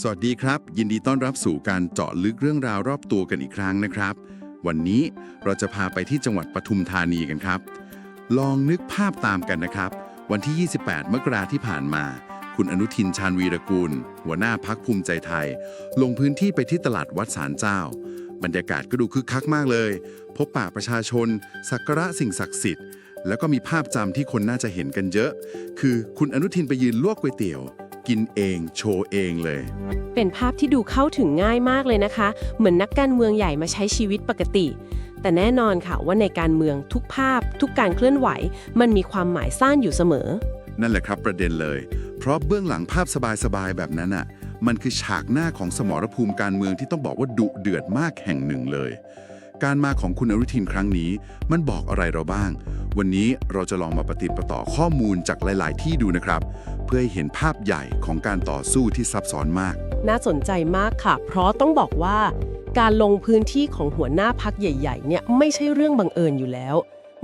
สวัสดีครับ ยินดีต้อนรับสู่การเจาะลึกเรื่องราวรอบตัวกันอีกครั้งนะครับ วันนี้เราจะพาไปที่จังหวัดปทุมธานีกันครับ ลองนึกภาพตามกันนะครับ วันที่ 28 มกราที่ผ่านมา คุณอนุทินชาญวีรกูล หัวหน้าพักภูมิใจไทย ลงพื้นที่ไปที่ตลาดวัดสารเจ้า บรรยากาศก็ดูคึกคักมากเลย พบปะประชาชน สักการะสิ่งศักดิ์สิทธิ์แล้วก็มีภาพจำที่คนน่าจะเห็นกันเยอะ คือคุณอนุทินไปยืนลวกก๋วยเตี๋ยว กินเองโชว์เองเลย เป็นภาพที่ดูเข้าถึงง่ายมากเลยนะคะ เหมือนนักการเมืองใหญ่มาใช้ชีวิตปกติ แต่แน่นอนค่ะว่าในการเมืองทุกภาพ ทุกการเคลื่อนไหว มันมีความหมายซ่านอยู่เสมอ นั่นแหละครับประเด็นเลย เพราะเบื้องหลังภาพสบายๆแบบนั้นอะ มันคือฉากหน้าของสมรภูมิการเมืองที่ต้องบอกว่าดุเดือดมากแห่งหนึ่งเลย การมาของคุณอนุทินครั้งนี้ มันบอกอะไรเราบ้าง วันนี้เราจะลองมาปฏิดประต่อข้อมูลจากหลาย ๆ ที่ดูนะครับเพื่อให้เห็นภาพใหญ่ของการต่อสู้ที่ซับซ้อนมาก น่าสนใจมากค่ะ เพราะต้องบอกว่า การลงพื้นที่ของหัวหน้าพักใหญ่ ๆ เนี่ยไม่ใช่เรื่องบังเอิญอยู่แล้ว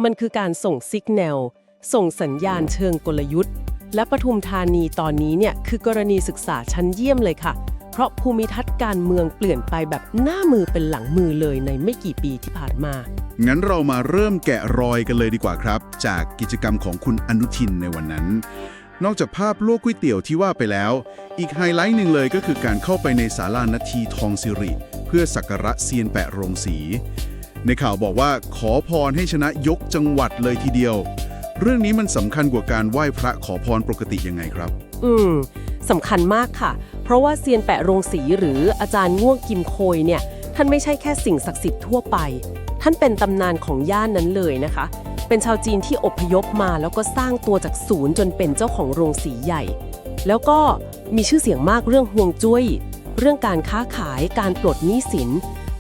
มันคือการส่งซิกแนลส่งสัญญาณเชิงกลยุทธ์ และปทุมธานีตอนนี้เนี่ยคือกรณีศึกษาชั้นเยี่ยมเลยค่ะ เพราะภูมิทัศน์การเมืองเปลี่ยนไปแบบหน้ามือเป็นหลังมือเลยในไม่กี่ปีที่ผ่านมางั้นเรามาเริ่มแกะรอยกันเลยดีกว่าครับ จากกิจกรรมของคุณอนุทินในวันนั้น นอกจากภาพลวกก๋วยเตี๋ยวที่ว่าไปแล้ว อีกไฮไลท์หนึ่งเลยก็คือการเข้าไปในศาลานาทีทองสิริ เพื่อสักการะเซียนแปะโรงสี ในข่าวบอกว่าขอพรให้ชนะยกจังหวัดเลยทีเดียว เรื่องนี้มันสำคัญกว่าการไหว้พระขอพรปกติยังไงครับ อืมสำคัญมากค่ะ เพราะว่าเซียนแปะโรงสีหรืออาจารย์ง่วงกิมโคยเนี่ย ท่านไม่ใช่แค่สิ่งศักดิ์สิทธิ์ทั่วไป ท่านเป็นตำนานของย่านนั้นเลยนะคะ เป็นชาวจีนที่อพยพมาแล้วก็สร้างตัวจากศูนย์จนเป็นเจ้าของโรงสีใหญ่ แล้วก็มีชื่อเสียงมากเรื่องห่วงจุ้ย เรื่องการค้าขายการปลดหนี้สิน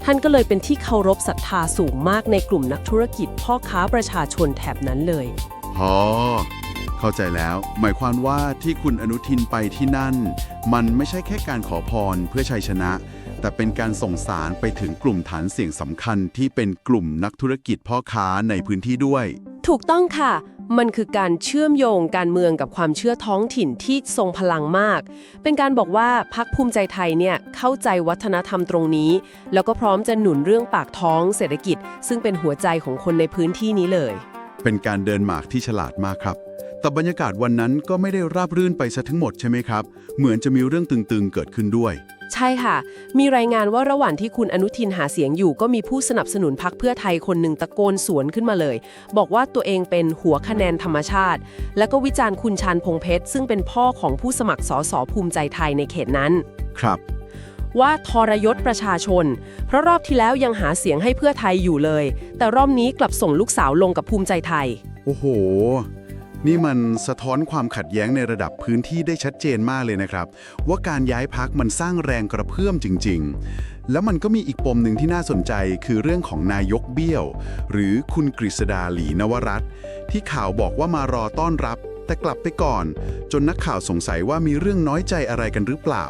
ท่านก็เลยเป็นที่เคารพศรัทธาสูงมากในกลุ่มนักธุรกิจพ่อค้าประชาชนแถบนั้นเลยอ๋อเข้าใจแล้ว หมายความว่าที่คุณอนุทินไปที่นั่น มันไม่ใช่แค่การขอพรเพื่อชัยชนะ แต่เป็นการส่งสารไปถึงกลุ่มฐานเสียงสำคัญที่เป็นกลุ่มนักธุรกิจพ่อค้าในพื้นที่ด้วย ถูกต้องค่ะ มันคือการเชื่อมโยงการเมืองกับความเชื่อท้องถิ่นที่ทรงพลังมาก เป็นการบอกว่าพักภูมิใจไทยเนี่ยเข้าใจวัฒนธรรมตรงนี้ แล้วก็พร้อมจะหนุนเรื่องปากท้องเศรษฐกิจ ซึ่งเป็นหัวใจของคนในพื้นที่นี้เลย เป็นการเดินหมากที่ฉลาดมากครับแต่บรรยากาศวันนั้นก็ไม่ได้ราบรื่นไปซะทั้งหมดใช่ไหมครับ เหมือนจะมีเรื่องตึงๆเกิดขึ้นด้วย ใช่ค่ะ มีรายงานว่าระหว่างที่คุณอนุทินหาเสียงอยู่ ก็มีผู้สนับสนุนพักเพื่อไทยคนหนึ่งตะโกนสวนขึ้นมาเลย บอกว่าตัวเองเป็นหัวคะแนนธรรมชาติ แล้วก็วิจารณ์คุณชานพงเพชร ซึ่งเป็นพ่อของผู้สมัครสสภูมิใจไทยในเขตนั้น ครับ ว่าทรยศประชาชน เพราะรอบที่แล้วยังหาเสียงให้เพื่อไทยอยู่เลย แต่รอบนี้กลับส่งลูกสาวลงกับภูมิใจไทย โอ้โห นี่มันสะท้อนความขัดแย้งในระดับพื้นที่ได้ชัดเจนมากเลยนะครับ ว่าการย้ายพักมันสร้างแรงกระเพื่อมจริง ๆ แล้วมันก็มีอีกปมหนึ่งที่น่าสนใจคือเรื่องของนายกเบี้ยว หรือคุณกฤษดาหลีนวรัตที่ข่าวบอกว่ามารอต้อนรับ แต่กลับไปก่อน จนนักข่าวสงสัยว่ามีเรื่องน้อยใจอะไรกันหรือเปล่า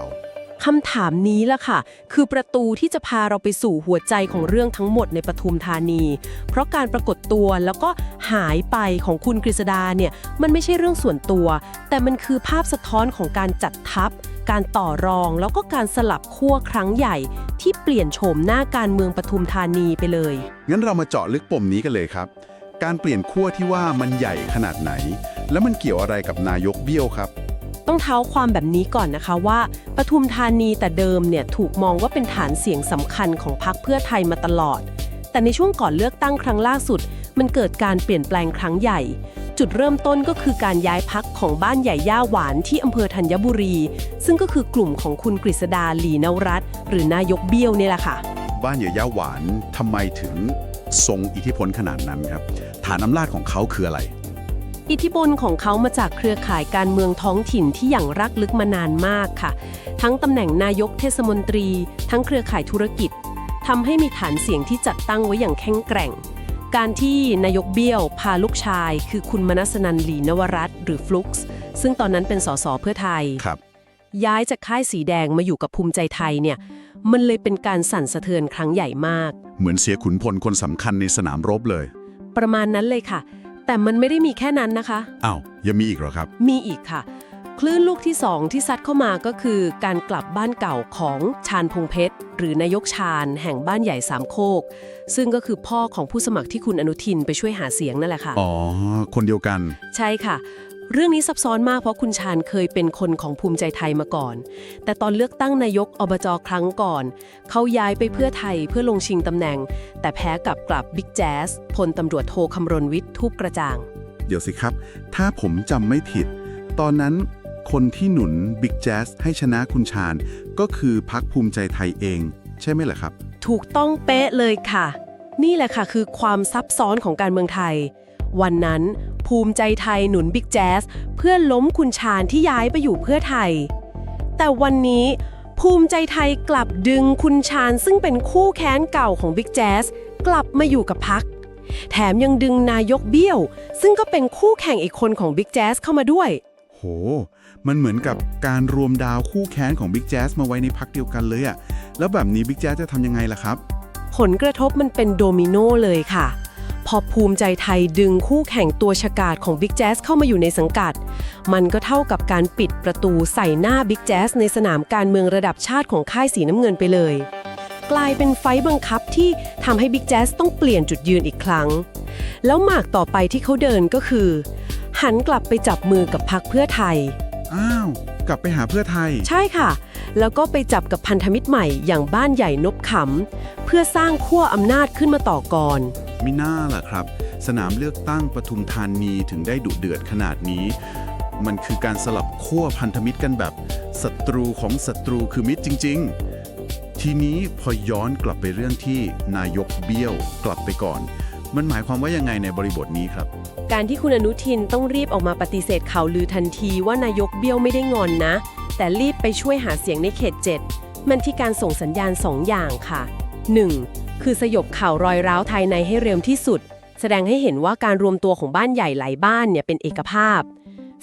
คำถามนี้ล่ะค่ะ คือประตูที่จะพาเราไปสู่หัวใจของเรื่องทั้งหมดในปทุมธานี เพราะการปรากฏตัวแล้วก็หายไปของคุณกฤษดาเนี่ยมันไม่ใช่เรื่องส่วนตัว แต่มันคือภาพสะท้อนของการจัดทัพ การต่อรองแล้วก็การสลับขั้วครั้งใหญ่ ที่เปลี่ยนโฉมหน้าการเมืองปทุมธานีไปเลย งั้นเรามาเจาะลึกปมนี้กันเลยครับ การเปลี่ยนขั้วที่ว่ามันใหญ่ขนาดไหน แล้วมันเกี่ยวอะไรกับนายกเบี้ยวครับ ต้องเท้าความแบบนี้ก่อนนะคะว่าปทุมธานีแต่เดิมเนี่ยถูกมองว่าเป็นฐานเสียงสำคัญของพรรคเพื่อไทยมาตลอด แต่ในช่วงก่อนเลือกตั้งครั้งล่าสุด มันเกิดการเปลี่ยนแปลงครั้งใหญ่ จุดเริ่มต้นก็คือการย้ายพักของบ้านใหญ่ย่าหวานที่อำเภอธัญบุรี ซึ่งก็คือกลุ่มของคุณกฤษดาหลีนวรัตน์หรือนายกเบี้ยวนี่แหละค่ะ บ้านเหยื่ย่าหวานทำไมถึงทรงอิทธิพลขนาดนั้นครับฐานอำนาจของเขาคืออะไร อิทธิพลของเขามาจากเครือข่ายการเมืองท้องถิ่นที่อย่างรักลึกมานานมากค่ะ ทั้งตำแหน่งนายกเทศมนตรี ทั้งเครือข่ายธุรกิจทำให้มีฐานเสียงที่จัดตั้งไว้อย่างแข็งแกร่ง การที่นายกเบี้ยว พาลูกชาย คือคุณมนัสนันหลีนวรัตน์หรือฟลุกซ์ซึ่งตอนนั้นเป็นสสเพื่อไทยครับย้ายจากค่ายสีแดงมาอยู่กับภูมิใจไทยเนี่ย มันเลยเป็นการสั่นสะเทือนครั้งใหญ่มาก เหมือนเสียขุนพลคนสำคัญในสนามรบเลย ประมาณนั้นเลยค่ะ แต่มันไม่ได้มีแค่นั้นนะคะ อ้าวยังมีอีกเหรอครับ มีอีกค่ะ คลื่นลูกที่สองที่ซัดเข้ามาก็คือ การกลับบ้านเก่าของชาญพงเพชร หรือนายกชาญแห่งบ้านใหญ่สามโคก ซึ่งก็คือพ่อของผู้สมัครที่คุณอนุทินไปช่วยหาเสียงนั่นแหละค่ะ อ๋อ คนเดียวกัน ใช่ค่ะ เรื่องนี้ซับซ้อนมากเพราะคุณชาญเคยเป็นคนของภูมิใจไทยมาก่อน แต่ตอนเลือกตั้งนายกอบจครั้งก่อน เขาย้ายไปเพื่อไทยเพื่อลงชิงตำแหน่ง แต่แพ้กลับกลับบิ๊กแจ๊สพลตำรวจโทคำรณวิทย์ทูปกระจ่าง เดี๋ยวสิครับ ถ้าผมจำไม่ผิด ตอนนั้นคนที่หนุนบิ๊กแจ๊สให้ชนะคุณชาญ ก็คือพักภูมิใจไทยเอง ใช่ไหมล่ะครับ ถูกต้องเป๊ะเลยค่ะ นี่แหละค่ะคือความซับซ้อนของการเมืองไทย วันนั้น ภูมิใจไทยหนุนบิ๊กแจ๊สเพื่อล้มคุณชาญที่ย้ายไปอยู่เพื่อไทย แต่วันนี้ภูมิใจไทยกลับดึงคุณชาญซึ่งเป็นคู่แค้นเก่าของบิ๊กแจ๊สกลับมาอยู่กับพัก แถมยังดึงนายกเบี้ยว ซึ่งก็เป็นคู่แข่งอีกคนของบิ๊กแจ๊สเข้ามาด้วย โห มันเหมือนกับการรวมดาวคู่แค้นของบิ๊กแจ๊สมาไว้ในพักเดียวกันเลยอะแล้วแบบนี้บิ๊กแจ๊สจะทำยังไงล่ะครับ ผลกระทบมันเป็นโดมิโนเลยค่ะ พอภูมิใจไทยดึงคู่แข่งตัวฉกาจของ Big Jazz เข้ามาอยู่ในสังกัด มันก็เท่ากับการปิดประตูใส่หน้า Big Jazz ในสนามการเมืองระดับชาติของค่ายสีน้ำเงินไปเลย กลายเป็นไฟบังคับที่ทำให้ Big Jazz ต้องเปลี่ยนจุดยืนอีกครั้ง แล้วหมากต่อไปที่เขาเดินก็คือ หันกลับไปจับมือกับพรรคเพื่อไทย อ้าว กลับไปหาเพื่อไทย ใช่ค่ะ แล้วก็ไปจับกับพันธมิตรใหม่อย่างบ้านใหญ่นบขำเพื่อสร้างขั้วอำนาจขึ้นมาต่อก่อน มิน่าล่ะครับ สนามเลือกตั้งปทุมธานีถึงได้ดุเดือดขนาดนี้ มันคือการสลับขั้วพันธมิตรกันแบบศัตรูของศัตรูคือมิตรจริง ๆ ทีนี้พอย้อนกลับไปเรื่องที่นายกเบี้ยวกลับไปก่อน มันหมายความว่ายังไงในบริบทนี้ครับ การที่คุณอนุทินต้องรีบออกมาปฏิเสธข่าวลือทันทีว่านายกเบี้ยวไม่ได้งอนนะ แต่รีบไปช่วยหาเสียงในเขต 7 มันที่การส่งสัญญาณ 2 อย่างค่ะ 1. คือสยบข่าวรอยร้าวภายในให้เร็วที่สุด แสดงให้เห็นว่าการรวมตัวของบ้านใหญ่หลายบ้านเนี่ยเป็นเอกภาพ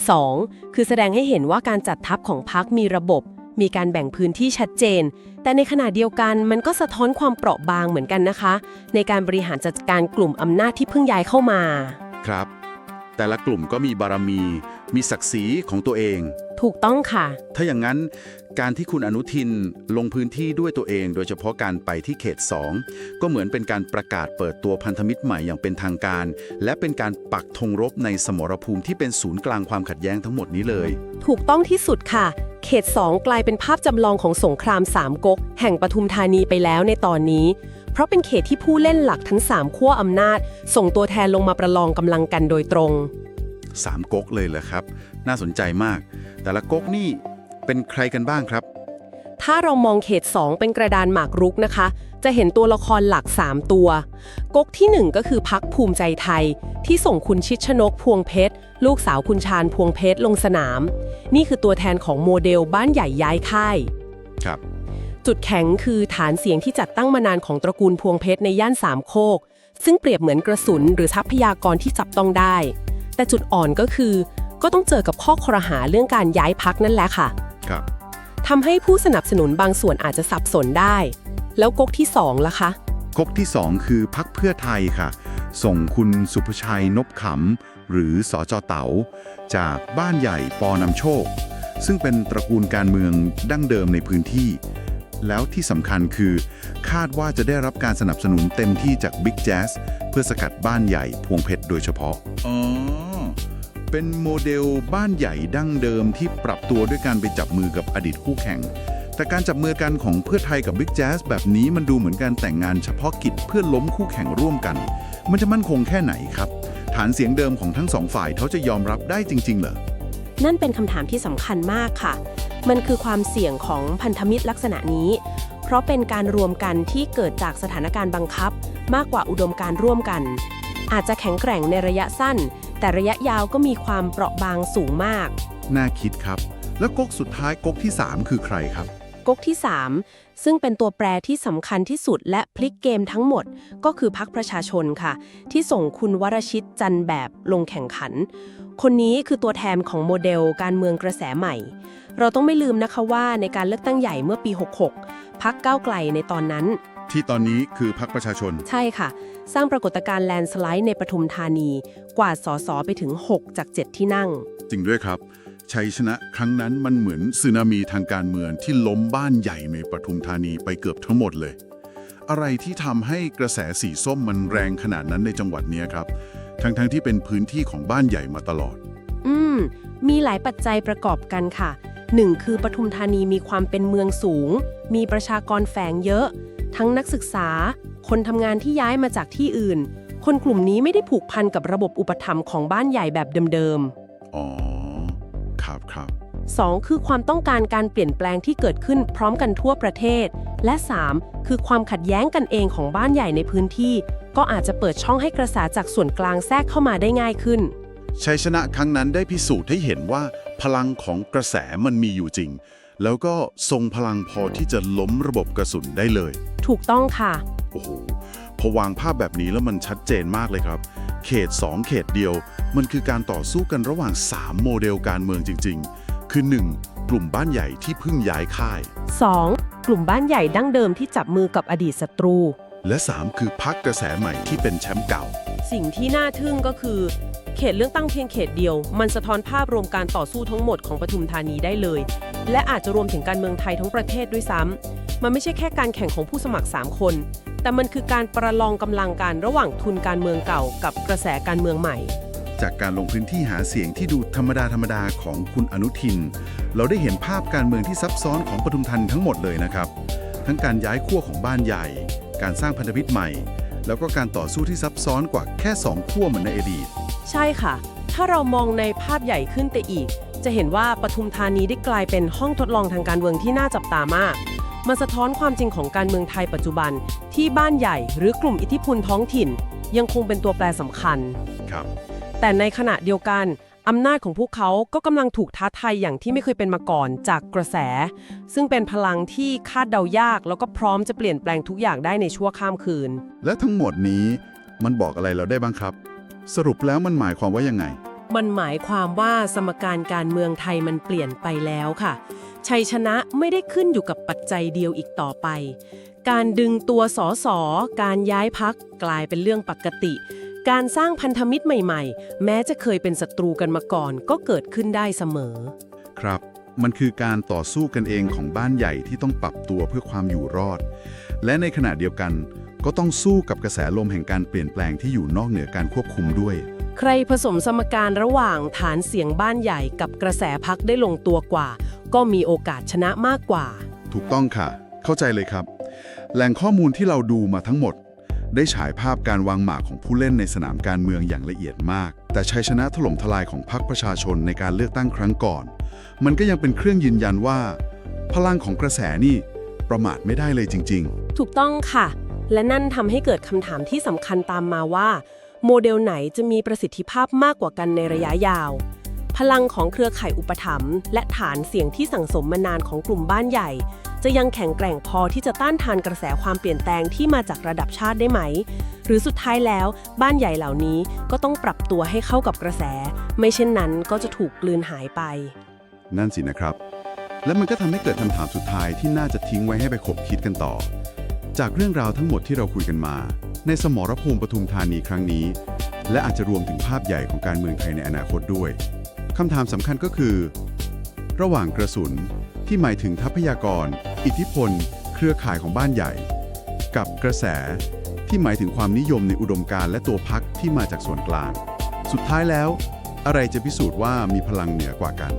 2. คือแสดงให้เห็นว่าการจัดทัพของพรรคมีระบบ มีการแบ่งพื้นที่ชัดเจน แต่ในขณะเดียวกันมันก็สะท้อนความเปราะบางเหมือนกันนะคะ ในการบริหารจัดการกลุ่มอำนาจที่เพิ่งย้ายเข้ามา ครับ แต่ละกลุ่มก็มีบารมี มีศักดิ์ศรีของตัวเอง ถูกต้องค่ะ ถ้าอย่างนั้นการที่คุณอนุทินลงพื้นที่ด้วยตัวเอง โดยเฉพาะการไปที่เขต 2 ก็เหมือนเป็นการประกาศเปิดตัวพันธมิตรใหม่อย่างเป็นทางการ และเป็นการปักธงรบในสมรภูมิที่เป็นศูนย์กลางความขัดแย้งทั้งหมดนี้เลย ถูกต้องที่สุดค่ะ เขต 2 กลายเป็นภาพจำลองของสงครามสามก๊กแห่งปทุมธานีไปแล้วในตอนนี้ เพราะเป็นเขตที่ผู้เล่นหลักทั้ง 3 ขั้วอำนาจ ส่งตัวแทนลงมาประลองกำลังกันโดยตรง สามก๊กเลยเหรอครับ น่าสนใจมาก แต่ละก๊กนี่เป็นใครกันบ้างครับ ถ้าเรามองเขต 2 เป็นกระดานหมากรุกนะคะ จะเห็นตัวละครหลัก 3 ตัว ก๊กที่ 1 ก็คือพักภูมิใจไทย ที่ส่งคุณชิดชนกพวงเพชร ลูกสาวคุณชาญพวงเพชรลงสนาม นี่คือตัวแทนของโมเดลบ้านใหญ่ย้ายค่าย ครับ จุดแข็งคือฐานเสียงที่จัดตั้งมานานของตระกูลพวงเพชรในย่านสามโคก ซึ่งเปรียบเหมือนกระสุนหรือทรัพยากรที่จับต้องได้ แต่จุดอ่อนก็คือ ก็ต้องเจอกับข้อครหาเรื่องการย้ายพักนั่นแหละค่ะครับทำให้ผู้สนับสนุนบางส่วนอาจจะสับสนได้ แล้วก๊กที่สองล่ะคะก๊กที่2คือพักเพื่อไทยค่ะ ส่งคุณสุภชัยนบขำหรือสอจอเต๋าจากบ้านใหญ่ปอนำโชค ซึ่งเป็นตระกูลการเมืองดั้งเดิมในพื้นที่ แล้วที่สำคัญคือ คาดว่าจะได้รับการสนับสนุนเต็มที่จากบิ๊กแจ๊สเพื่อสกัดบ้านใหญ่พวงเพชรโดยเฉพาะ อ๋อ เป็นโมเดลบ้านใหญ่ดั้งเดิมที่ปรับตัวด้วยการไปจับมือกับอดีตคู่แข่ง แต่การจับมือกันของเพื่อไทยกับบิ๊กแจ๊สแบบนี้มันดูเหมือนการแต่งงานเฉพาะกิจเพื่อล้มคู่แข่งร่วมกัน มันจะมั่นคงแค่ไหนครับ ฐานเสียงเดิมของทั้งสองฝ่ายเขาจะยอมรับได้จริง ๆ เหรอ นั่นเป็นคำถามที่สำคัญมากค่ะ มันคือความเสี่ยงของพันธมิตรลักษณะนี้ เพราะเป็นการรวมกันที่เกิดจากสถานการณ์บังคับ มากกว่าอุดมการณ์ร่วมกัน อาจจะแข็งแกร่งในระยะสั้น แต่ระยะยาวก็มีความเปราะบางสูงมาก น่าคิดครับ แล้วก๊กสุดท้ายก๊กที่ 3 คือใครครับ ก๊กที่ 3 ซึ่งเป็นตัวแปรที่สำคัญที่สุดและพลิกเกมทั้งหมด ก็คือพักประชาชนค่ะ ที่ส่งคุณวรชิตจันแบบลงแข่งขัน คนนี้คือตัวแทนของโมเดลการเมืองกระแสใหม่ เราต้องไม่ลืมนะคะว่าในการเลือกตั้งใหญ่เมื่อปี 66 พักก้าวไกลในตอนนั้น ที่ตอนนี้คือพักประชาชน ใช่ค่ะ สร้างปรากฏการณ์แลนด์สไลด์ในปทุมธานี กว่าดสอสอไปถึง 6 จาก 7 ที่นั่ง จริงด้วยครับ ชัยชนะครั้งนั้นมันเหมือนสึนามิทางการเมืองที่ล้มบ้านใหญ่ในปทุมธานีไปเกือบทั้งหมดเลย อะไรที่ทำให้กระแสสีส้มมันแรงขนาดนั้นในจังหวัดเนี้ยครับ ทั้งๆที่เป็นพื้นที่ของบ้านใหญ่มาตลอด อืม มีหลายปัจจัยประกอบกันค่ะ หนึ่งคือปทุมธานีมีความเป็นเมืองสูง มีประชากรแฝงเยอะ ทั้งนักศึกษา คนทำงานที่ย้ายมาจากที่อื่น คนกลุ่มนี้ไม่ได้ผูกพันกับระบบอุปถัมภ์ของบ้านใหญ่แบบเดิมอ๋อ ครับครับๆ 2. คือความต้องการการเปลี่ยนแปลงที่เกิดขึ้นพร้อมกันทั่วประเทศ และ 3. คือความขัดแย้งกันเองของบ้านใหญ่ในพื้นที่ ก็อาจจะเปิดช่องให้กระแสจากส่วนกลางแทรกเข้ามาได้ง่ายขึ้น ชัยชนะครั้งนั้นได้พิสูจน์ให้เห็นว่า พลังของกระแสมันมีอยู่จริง แล้วก็ทรงพลังพอที่จะล้มระบบกระสุนได้เลย ถูกต้องค่ะ โอ้โห พอวางภาพแบบนี้แล้วมันชัดเจนมากเลยครับ เขต 2 เขตเดียว มันคือการต่อสู้กันระหว่าง 3 โมเดลการเมืองจริง ๆ คือ 1. กลุ่มบ้านใหญ่ที่เพิ่งย้ายค่าย 2. กลุ่มบ้านใหญ่ดั้งเดิมที่จับมือกับอดีตศัตรู และ 3 คือพักกระแสใหม่ที่เป็นแชมป์เก่า สิ่งที่น่าทึ่งก็คือ เขตเลือกตั้งเพียงเขตเดียว มันสะท้อนภาพรวมการต่อสู้ทั้งหมดของปทุมธานีได้เลย และอาจจะรวมถึงการเมืองไทยทั้งประเทศด้วยซ้ำมันไม่ใช่แค่การแข่งของผู้สมัคร 3 คน แต่มันคือการประลองกำลังกันระหว่างทุนการเมืองเก่า กับกระแสการเมืองใหม่ จากการลงพื้นที่หาเสียงที่ดูธรรมดาธรรมดาของคุณอนุทิน เราได้เห็นภาพการเมืองที่ซับซ้อนของปทุมธานีทั้งหมดเลยนะครับ ทั้งการย้ายขั้วของบ้านใหญ่ การสร้างพันธมิตรใหม่ แล้วก็การต่อสู้ที่ซับซ้อนกว่าแค่สองขั้วเหมือนในอดีต ช่ค่ะ ถ้าเรามองในภาพใหญ่ขึ้นไปอีก จะเห็นว่าปทุมธานีได้กลายเป็นห้องทดลองทางการเมืองที่น่าจับตามากมันสะท้อนความจริงของการเมืองไทยปัจจุบัน ที่บ้านใหญ่หรือกลุ่มอิทธิพลท้องถิ่น ยังคงเป็นตัวแปรสำคัญ ครับ แต่ในขณะเดียวกันอำนาจของพวกเขาก็กำลังถูกท้าทายอย่างที่ไม่เคยเป็นมาก่อนจากกระแส ซึ่งเป็นพลังที่คาดเดายาก แล้วก็พร้อมจะเปลี่ยนแปลงทุกอย่างได้ในชั่วข้ามคืน และทั้งหมดนี้มันบอกอะไรเราได้บ้างครับ สรุปแล้วมันหมายความว่ายังไง มันหมายความว่าสมการการเมืองไทยมันเปลี่ยนไปแล้วค่ะ ชัยชนะไม่ได้ขึ้นอยู่กับปัจจัยเดียวอีกต่อไป การดึงตัวสอสอการย้ายพักกลายเป็นเรื่องปกติ การสร้างพันธมิตรใหม่ๆ แม้จะเคยเป็นศัตรูกันมาก่อน ก็เกิดขึ้นได้เสมอ ครับมันคือการต่อสู้กันเองของบ้านใหญ่ที่ต้องปรับตัวเพื่อความอยู่รอด และในขณะเดียวกัน ก็ต้องสู้กับกระแสลมแห่งการเปลี่ยนแปลงที่อยู่นอกเหนือการควบคุมด้วย ใครผสมสมการระหว่างฐานเสียงบ้านใหญ่กับกระแสพักได้ลงตัวกว่า ก็มีโอกาสชนะมากกว่า ถูกต้องค่ะ เข้าใจเลยครับ แหล่งข้อมูลที่เราดูมาทั้งหมด ได้ฉายภาพการวางหมากของผู้เล่นในสนามการเมืองอย่างละเอียดมาก แต่ชัยชนะถล่มทลายของพรรคประชาชนในการเลือกตั้งครั้งก่อน มันก็ยังเป็นเครื่องยืนยันว่า พลังของกระแสนี่ประมาทไม่ได้เลยจริงถูกต้องค่ะ และนั่นทำให้เกิดคำถามที่สำคัญตามมาว่า โมเดลไหนจะมีประสิทธิภาพมากกว่ากันในระยะยาว พลังของเครือข่ายอุปถัมภ์และฐานเสียงที่สั่งสมมานานของกลุ่มบ้านใหญ่ จะยังแข็งแกร่งพอที่จะต้านทานกระแสความเปลี่ยนแปลงที่มาจากระดับชาติได้ไหม หรือสุดท้ายแล้ว บ้านใหญ่เหล่านี้ก็ต้องปรับตัวให้เข้ากับกระแส ไม่เช่นนั้นก็จะถูกกลืนหายไป นั่นสินะครับ และมันก็ทำให้เกิดคำถามสุดท้ายที่น่าจะทิ้งไว้ให้ไปขบคิดกันต่อ จากเรื่องราวทั้งหมดที่เราคุยกันมา ในสมรภูมิปทุมธานีครั้งนี้ และอาจจะรวมถึงภาพใหญ่ของการเมืองไทยในอนาคตด้วยคำถามสำคัญก็คือ ระหว่างกระสุนที่หมายถึงทรัพยากร อิทธิพล เครือข่ายของบ้านใหญ่ กับกระแสที่หมายถึงความนิยมในอุดมการณ์และตัวพักที่มาจากส่วนกลาง สุดท้ายแล้ว อะไรจะพิสูจน์ว่ามีพลังเหนือกว่ากัน